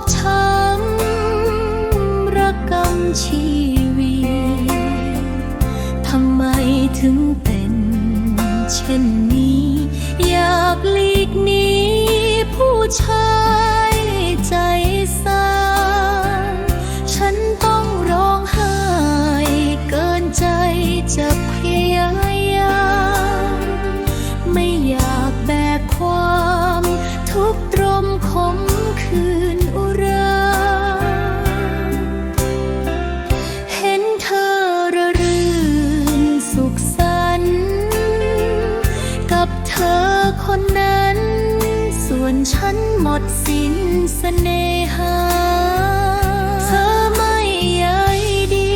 อกช้ำระกำชีวิตทำไมถึงเป็นเช่นนี้ อยากหลีกหนีผู้ชาย ฉันหมดสิ้นเสน่หา เธอไม่ใยดี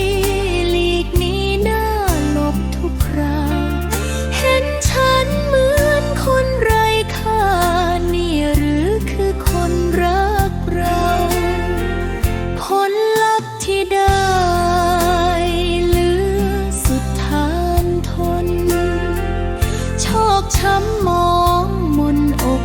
หลีกหนีหน้าหลบทุกคราเห็นฉันเหมือนคนไร้ค่านี่หรือคือคนรักเรา ผลลัพธ์ที่ได้เหลือสุดทานทนชอกช้ำมองมนอก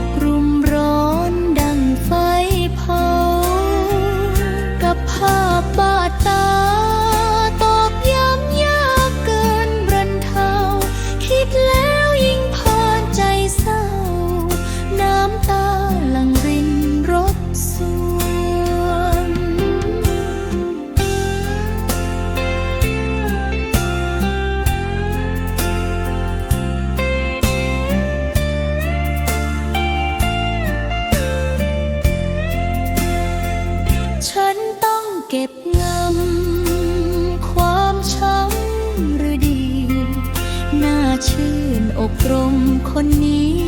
เก็บงำความช้ำหรือดี น่าชื่นอกรมคนนี้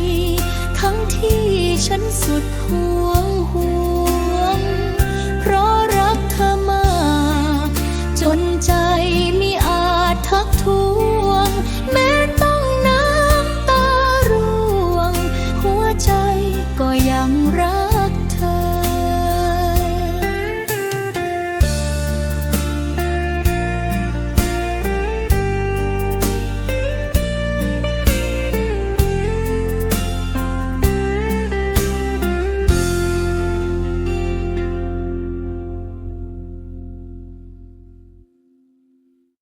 ทั้งที่ฉันสุดห่วงห่วง เพราะรักเธอมากจน